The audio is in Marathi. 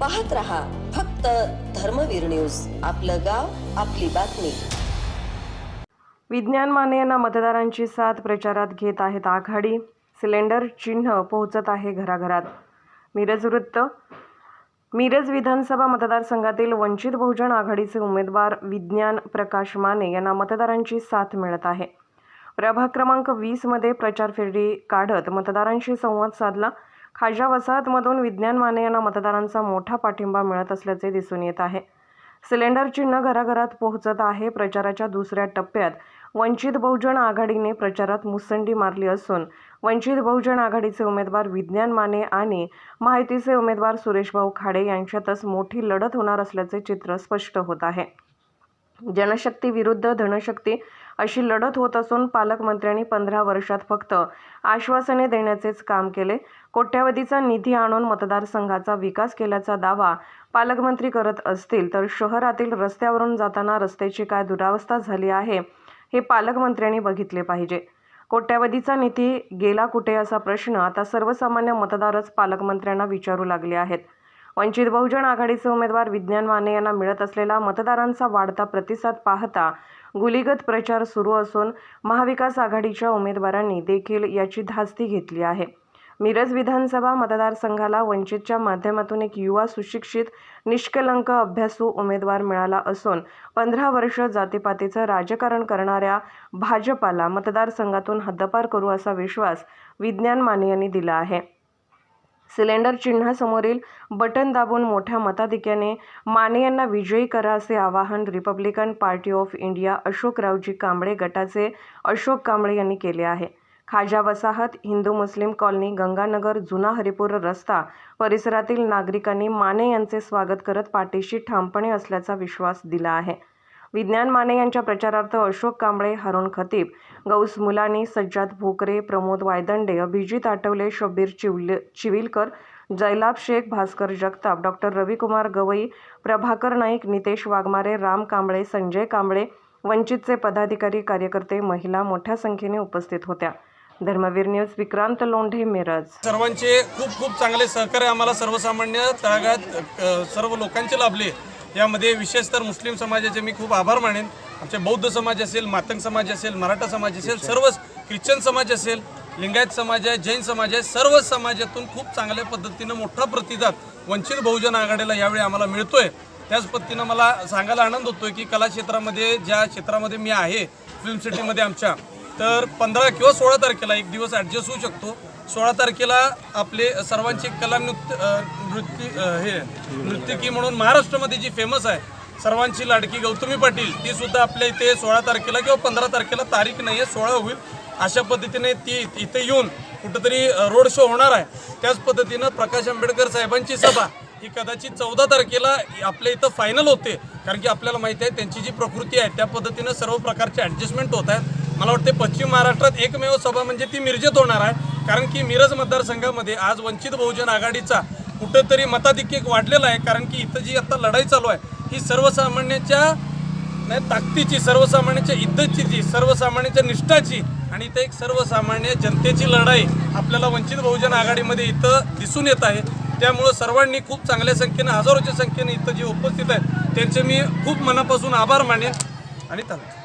पाहत रहा फक्त धर्मवीर न्यूज. आपलं गाव आपली बातमी. विज्ञान माने यांना मतदारांची साथ प्रचारात घेत आहेत आघाडी. सिलेंडर चिन्ह पोहोचत आहे घराघरात. मिरज वृत्त. मिरज विधानसभा मतदारसंघातील वंचित बहुजन आघाडीचे उमेदवार विज्ञान प्रकाश माने यांना मतदारांची साथ मिळत आहे. प्रभाग क्रमांक वीसमध्ये प्रचार फेरी काढत मतदारांशी संवाद साधला. खाजा वसाहतमधून विज्ञान माने यांना मतदारांचा मोठा पाठिंबा मिळत असल्याचे दिसून येत आहे. सिलेंडर चिन्ह घराघरात पोहोचत आहे. प्रचाराच्या दुसऱ्या टप्प्यात वंचित बहुजन आघाडीने प्रचारात मुसंडी मारली असून वंचित बहुजन आघाडीचे उमेदवार विज्ञान माने आणि माहितीचे उमेदवार सुरेशभाऊ खाडे यांच्यातच मोठी लढत होणार असल्याचे चित्र स्पष्ट होत आहे. जनशक्ती विरुद्ध धनशक्ती अशी लढत होत असून पालकमंत्र्यांनी पंधरा वर्षात फक्त आश्वासने देण्याचेच काम केले. कोट्यावधीचा निधी आणून मतदारसंघाचा विकास केल्याचा दावा पालकमंत्री करत असतील तर शहरातील रस्त्यावरून जाताना रस्त्याची काय दुरावस्था झाली आहे हे पालकमंत्र्यांनी बघितले पाहिजे. कोट्यावधीचा निधी गेला कुठे असा प्रश्न आता सर्वसामान्य मतदारच पालकमंत्र्यांना विचारू लागले आहेत. वंचित बहुजन आघाडीचे उमेदवार विज्ञान माने यांना मिळत असलेला मतदारांचा वाढता प्रतिसाद पाहता गुलीगत प्रचार सुरू असून महाविकास आघाडीच्या उमेदवारांनी देखील याची धास्ती घेतली आहे. मिरज विधानसभा मतदारसंघाला वंचितच्या माध्यमातून एक युवा सुशिक्षित निष्कलंक अभ्यासू उमेदवार मिळाला असून पंधरा वर्ष जातीपातीचं राजकारण करणाऱ्या भाजपाला मतदारसंघातून हद्दपार करू असा विश्वास विज्ञान माने यांनी दिला आहे. सिलेंडर चिन्हासमोरील बटन दाबून मोठ्या मताधिक्याने माने यांना विजयी करा असे आवाहन रिपब्लिकन पार्टी ऑफ इंडिया अशोकरावजी कांबळे गटाचे अशोक कांबळे यांनी केले आहे. खाजा वसाहत हिंदू मुस्लिम कॉलनी गंगानगर जुना हरिपूर रस्ता परिसरातील नागरिकांनी माने यांचे स्वागत करत पाठीशी ठामपणे असल्याचा विश्वास दिला आहे. विज्ञान माने यांच्या प्रचारार्थ अशोक कांबळे हरुण खतीब गौस मुलानी सज्जाद भोकरे प्रमोद वायदंडे अभिजित आठवले शब्बीर चिवले चिविलकर जैलाब शेख भास्कर जगताप डॉक्टर रविकुमार गवई प्रभाकर नाईक नितेश वाघमारे राम कांबळे संजय कांबळे वंचितचे पदाधिकारी कार्यकर्ते महिला मोठ्या संख्येने उपस्थित होत्या. धर्मवीर न्यूज विक्रांत लोंढे मिरज. सर्वांचे खूप खूप चांगले सहकार्य आम्हाला सर्वसामान्य तळागात सर्व लोकांचे लाभले. यामध्ये विशेष तर मुस्लिम समाजाचे मी खूप आभार मानेन. आमचे बौद्ध समाज असेल मातंग समाज असेल मराठा समाज असेल सर्वच ख्रिश्चन समाज असेल लिंगायत समाज आहे जैन समाज आहे सर्व समाजातून खूप चांगल्या पद्धतीनं मोठा प्रतिसाद वंचित बहुजन आघाडीला यावेळी आम्हाला मिळतोय. त्याच पद्धतीनं मला सांगायला आनंद होतोय की कला क्षेत्रामध्ये ज्या क्षेत्रामध्ये मी आहे फिल्म सिटीमध्ये आमच्या तर पंधरा किंवा सोळा तारखेला एक दिवस ॲडजस्ट होऊ शकतो. सोळा तारखेला आपले सर्वांची कला नृत्य नृत्य हे नृत्यकी म्हणून महाराष्ट्रामध्ये जी फेमस आहे सर्वांची लाडकी गौतमी पाटील ती सुद्धा आपल्या इथे सोळा तारखेला किंवा पंधरा तारखेला तारीख नाही आहे सोळा होईल. अशा पद्धतीने ती इथे येऊन कुठंतरी रोड शो होणार आहे. त्याच पद्धतीनं प्रकाश आंबेडकर साहेबांची सभा ही कदाचित चौदा तारखेला आपल्या इथं फायनल होते. कारण की आपल्याला माहिती आहे त्यांची जी प्रकृती आहे त्या पद्धतीनं सर्व प्रकारचे ॲडजस्टमेंट होत आहेत. मला वाटते पश्चिम महाराष्ट्रात एकमेव सभा म्हणजे ती मिरजेत होणार आहे. कारण की मिरज मतदारसंघामध्ये आज वंचित बहुजन आघाडीचा कुठंतरी मताधिक्य वाढलेला आहे. कारण की इथं जी आता लढाई चालू आहे ही सर्वसामान्याच्या नाही ताकदीची सर्वसामान्यांच्या इद्दतची जी सर्वसामान्यांच्या निष्ठाची आणि इथं एक सर्वसामान्य जनतेची लढाई आपल्याला वंचित बहुजन आघाडीमध्ये इथं दिसून येत आहे. त्यामुळं सर्वांनी खूप चांगल्या संख्येनं हजारोच्या संख्येनं इथं जे उपस्थित आहेत त्यांचे मी खूप मनापासून आभार मानेन. आणि धन्यवाद